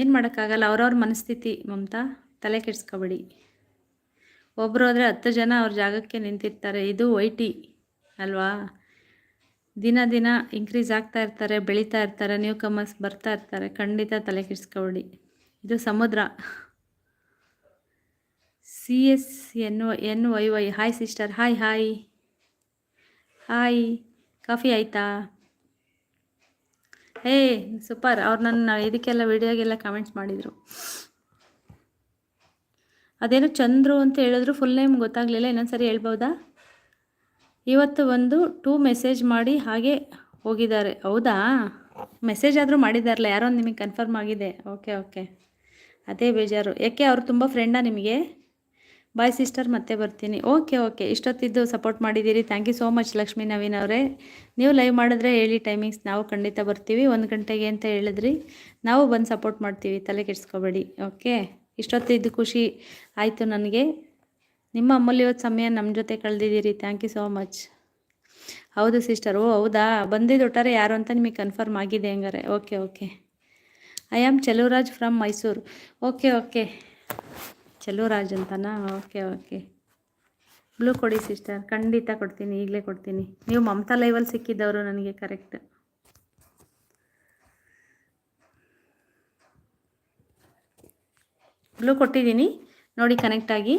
ಏನು ಮಾಡೋಕ್ಕಾಗಲ್ಲ, ಅವ್ರವ್ರ ಮನಸ್ಥಿತಿ ಮಮತಾ, ತಲೆ ಕೆಡಿಸ್ಕೊಬೇಡಿ. ಒಬ್ಬರು ಹೋದರೆ ಹತ್ತು ಜನ ಅವ್ರ ಜಾಗಕ್ಕೆ ನಿಂತಿರ್ತಾರೆ. ಇದು ವೈ ಟಿ ಅಲ್ವಾ? ದಿನ ದಿನ ಇನ್ಕ್ರೀಸ್ ಆಗ್ತಾ ಇರ್ತಾರೆ, ಬೆಳೀತಾ ಇರ್ತಾರೆ ನ್ಯೂ ಕಮರ್ಸ್ ಬರ್ತಾ ಇರ್ತಾರೆ. ಖಂಡಿತ ತಲೆ ಕೆಡಿಸ್ಕೊಬೇಡಿ. ಇದು ಸಮುದ್ರ. C S N N Y Y hi sister hi hi hi coffee ಆಯಿತಾ? Hey, super. ಅವ್ರು ನನ್ನ ಇದಕ್ಕೆಲ್ಲ, ವಿಡಿಯೋಗೆಲ್ಲ ಕಮೆಂಟ್ಸ್ ಮಾಡಿದರು. ಅದೇನು ಚಂದ್ರು ಅಂತ ಹೇಳಿದ್ರು ಫುಲ್ ನೇಮ್ ಗೊತ್ತಾಗಲಿಲ್ಲ. ಇನ್ನೊಂದ್ಸರಿ ಹೇಳ್ಬೋದಾ? ಇವತ್ತು ಒಂದು ಟೂ ಮೆಸೇಜ್ ಮಾಡಿ ಹಾಗೆ ಹೋಗಿದ್ದಾರೆ. ಹೌದಾ? ಮೆಸೇಜ್ ಆದರೂ ಮಾಡಿದಾರಲ್ಲ ಯಾರೋ ನಿಮಗೆ ಕನ್ಫರ್ಮ್ ಆಗಿದೆ. ಓಕೆ ಓಕೆ ಅದೇ ಬೇಜಾರು. ಯಾಕೆ, ಅವರು ತುಂಬ ಫ್ರೆಂಡಾ ನಿಮಗೆ? ಬಾಯ್ ಸಿಸ್ಟರ್ ಮತ್ತೆ ಬರ್ತೀನಿ. ಓಕೆ ಓಕೆ ಇಷ್ಟೊತ್ತಿದ್ದು ಸಪೋರ್ಟ್ ಮಾಡಿದ್ದೀರಿ. Thank you so much Lakshmi Naveen ಅವರೇ. ನೀವು ಲೈವ್ ಮಾಡಿದ್ರೆ ಹೇಳಿ ಟೈಮಿಂಗ್ಸ್ ನಾವು ಖಂಡಿತ ಬರ್ತೀವಿ. ಒಂದು ಗಂಟೆಗೆ ಅಂತ ಹೇಳಿದ್ರಿ. ನಾವು ಬಂದು ಸಪೋರ್ಟ್ ಮಾಡ್ತೀವಿ. ತಲೆ ಕೆಡಿಸ್ಕೋಬೇಡಿ. ಓಕೆ ಇಷ್ಟೊತ್ತಿದ್ದು ಖುಷಿ ಆಯಿತು ನನಗೆ. ನಿಮ್ಮ ಅಮೂಲ್ಯವಾದ ಸಮಯ ನಮ್ಮ ಜೊತೆ ಕಳೆದಿದ್ದೀರಿ. ಥ್ಯಾಂಕ್ ಯು ಸೋ ಮಚ್ ಹೌದು ಸಿಸ್ಟರ್ ಓ, ಹೌದಾ? ಬಂದಿದ್ದು ಒಟ್ಟಾರೆ ಯಾರು ಅಂತ ನಿಮಗೆ ಕನ್ಫರ್ಮ್ ಆಗಿದೆ ಹಂಗಾರೆ. Okay okay I am Cheluvaraj from Mysuru okay okay Cheluvaraj ಅಂತನಾ? Okay okay. ಬ್ಲೂ ಕೊಡಿ ಸಿಸ್ಟರ್ ಖಂಡಿತ ಕೊಡ್ತೀನಿ, ಈಗಲೇ ಕೊಡ್ತೀನಿ. ನೀವು ಮಮತಾ ಲೈವಲ್ಲಿ ಸಿಕ್ಕಿದ್ದವರು ನನಗೆ ಕರೆಕ್ಟ್ ಬ್ಲೂ ಕೊಟ್ಟಿದ್ದೀನಿ. ನೋಡಿ ಕನೆಕ್ಟ್ ಆಗಿ.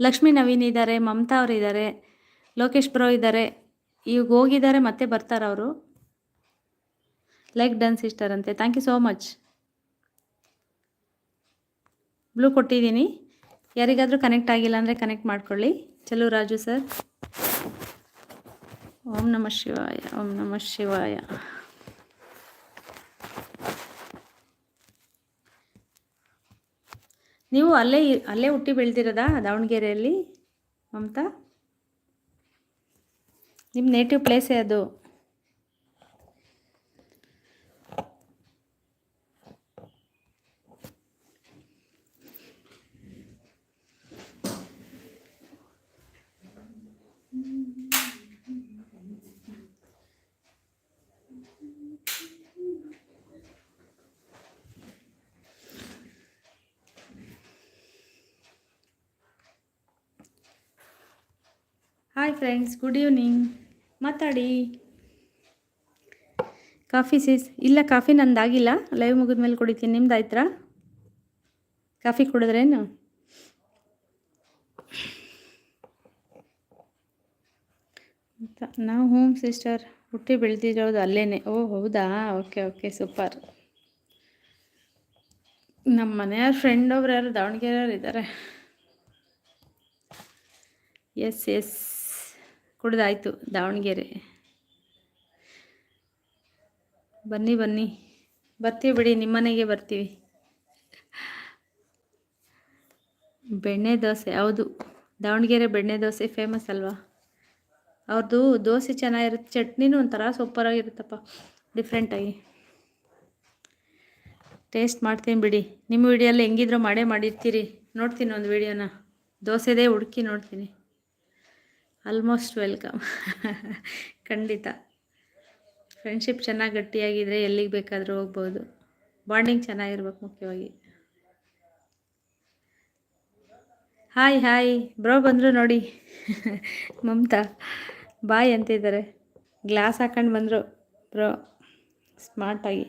ಲಕ್ಷ್ಮೀ ನವೀನ್ ಇದ್ದಾರೆ ಮಮತಾ ಅವರು ಇದ್ದಾರೆ ಲೋಕೇಶ್ ಬ್ರೋ ಇದ್ದಾರೆ ಈಗ ಹೋಗಿದ್ದಾರೆ, ಮತ್ತೆ ಬರ್ತಾರೆ ಅವರು. ಲೈಕ್ ಡನ್ ಸಿಸ್ಟರ್ ಅಂತೆ. Thank you so much blue ಕೊಟ್ಟಿದ್ದೀನಿ. ಯಾರಿಗಾದರೂ ಕನೆಕ್ಟ್ ಆಗಿಲ್ಲ ಅಂದರೆ ಕನೆಕ್ಟ್ ಮಾಡ್ಕೊಳ್ಳಿ. ಚಲೋ ರಾಜು ಸರ್ ಓಂ ನಮಃ ಶಿವಾಯ, ಓಂ ನಮಃ ಶಿವಾಯ. ನೀವು ಅಲ್ಲೇ ಅಲ್ಲೇ ಹುಟ್ಟಿ ಬೆಳೆದಿರೋದಾ ದಾವಣಗೆರೆಯಲ್ಲಿ ಮಮತಾ? ನಿಮ್ಮ ನೇಟಿವ್ ಪ್ಲೇಸೇ ಅದು ಹಾಯ್ ಫ್ರೆಂಡ್ಸ್ ಗುಡ್ ಈವ್ನಿಂಗ್ ಮಾತಾಡಿ. ಕಾಫಿ ಸೀಸ್ ಇಲ್ಲ ಕಾಫಿ ನಂದಾಗಿಲ್ಲ ಲೈವ್ ಮುಗಿದ ಮೇಲೆ ಕುಡಿತೀನಿ. ನಿಮ್ದು ಆಯ್ತಾ ಕಾಫಿ ಕುಡಿದ್ರೇನು ನಾವು ಹೋಮ್ ಸಿಸ್ಟರ್ ಹುಟ್ಟಿ ಬೆಳೆದಿರೋದು ಅಲ್ಲೇ ಓ, ಹೌದಾ? ಓಕೆ ಓಕೆ ಸೂಪರ್ ನಮ್ಮ ಮನೆಯವ್ರ ಫ್ರೆಂಡ್ ಒಬ್ರು ಯಾರು, ದಾವಣಗೆರೆಯವ್ರು ಇದ್ದಾರೆ ಎಸ್ ಎಸ್ ಕುಡ್ದಾಯ್ತು ದಾವಣಗೆರೆ. ಬನ್ನಿ ಬನ್ನಿ. ಬರ್ತೀವಿ ಬಿಡಿ ನಿಮ್ಮನೆಗೆ ಬರ್ತೀವಿ. ಬೆಣ್ಣೆ ದೋಸೆ, ಹೌದು. ದಾವಣಗೆರೆ ಬೆಣ್ಣೆ ದೋಸೆ ಫೇಮಸ್ ಅಲ್ವಾ? ಅವ್ರದ್ದು ದೋಸೆ ಚೆನ್ನಾಗಿರುತ್ತೆ, ಚಟ್ನಿನೂ ಒಂಥರ ಸೂಪರಾಗಿರುತ್ತಪ್ಪ ಡಿಫ್ರೆಂಟಾಗಿ ಟೇಸ್ಟ್ ಮಾಡ್ತೀನಿ ಬಿಡಿ. ನಿಮ್ಮ ವಿಡಿಯೋಲ್ಲಿ ಹೆಂಗಿದ್ರೂ ಮಾಡೇ ಮಾಡಿರ್ತೀರಿ. ನೋಡ್ತೀನಿ ಒಂದು ವಿಡಿಯೋನ ದೋಸೆದೇ ಹುಡುಕಿ ನೋಡ್ತೀನಿ. ಆಲ್ಮೋಸ್ಟ್ ವೆಲ್ಕಮ್ ಖಂಡಿತ. ಫ್ರೆಂಡ್ಶಿಪ್ ಚೆನ್ನಾಗಿ ಗಟ್ಟಿಯಾಗಿದ್ದರೆ ಎಲ್ಲಿಗೆ ಬೇಕಾದರೂ ಹೋಗ್ಬೋದು. ಬಾಂಡಿಂಗ್ ಚೆನ್ನಾಗಿರ್ಬೇಕು ಮುಖ್ಯವಾಗಿ. ಹಾಯ್ ಹಾಯ್ ಬ್ರೋ ಬಂದರು ನೋಡಿ. ಮಮತಾ, ಬಾಯ್ ಅಂತಿದ್ದಾರೆ. ಗ್ಲಾಸ್ ಹಾಕೊಂಡು ಬಂದರು. ಬ್ರೋ ಸ್ಮಾರ್ಟಾಗಿ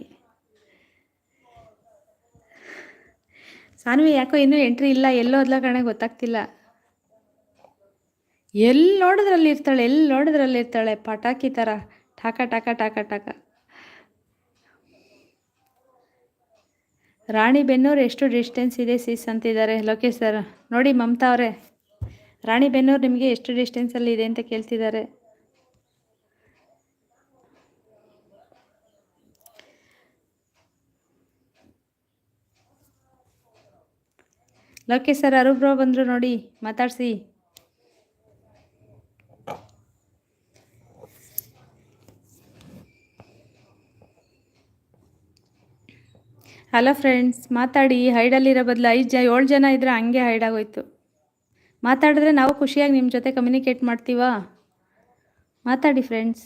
ಸಾನ್ವಿ ಯಾಕೋ ಇನ್ನೂ ಎಂಟ್ರಿ ಇಲ್ಲ? ಎಲ್ಲೋ ಅದ್ಲ ಕಣೆ? ಗೊತ್ತಾಗ್ತಿಲ್ಲ. ಎಲ್ಲಿ ನೋಡಿದ್ರಲ್ಲಿ ಇರ್ತಾಳೆ ಎಲ್ಲಿ ನೋಡಿದ್ರಲ್ಲಿ ಇರ್ತಾಳೆ? ಪಟಾಕಿ ಥರ. ಟಾಕ ಟಾಕ ಟಾಕ ಟಾಕ ರಾಣಿಬೆನ್ನೂರು ಎಷ್ಟು ಡಿಸ್ಟೆನ್ಸ್ ಇದೆ ಸೀಸ್ ಅಂತಿದ್ದಾರೆ? ಲೋಕೇಶ್ ಸರ್ ನೋಡಿ ಮಮತಾ ಅವರೇ. ರಾಣಿ ಬೆನ್ನೂರು ನಿಮಗೆ ಎಷ್ಟು ಡಿಸ್ಟೆನ್ಸಲ್ಲಿ ಇದೆ ಅಂತ ಕೇಳ್ತಿದ್ದಾರೆ. ಲೋಕೇಶ್ ಸರ್ ಅರುಬ್ರೋ ಬಂದರು ನೋಡಿ, ಮಾತಾಡಿಸಿ. ಹಲೋ ಫ್ರೆಂಡ್ಸ್ ಮಾತಾಡಿ. ಹೈಡಲ್ಲಿರೋ ಬದಲು ಐದು ಜ, ಏಳು ಜನ ಇದ್ದರೆ ಹಂಗೆ ಹೈಡಾಗೋಯ್ತು ಮಾತಾಡಿದ್ರೆ ನಾವು ಖುಷಿಯಾಗಿ ನಿಮ್ಮ ಜೊತೆ ಕಮ್ಯುನಿಕೇಟ್ ಮಾಡ್ತೀವಾ? ಮಾತಾಡಿ ಫ್ರೆಂಡ್ಸ್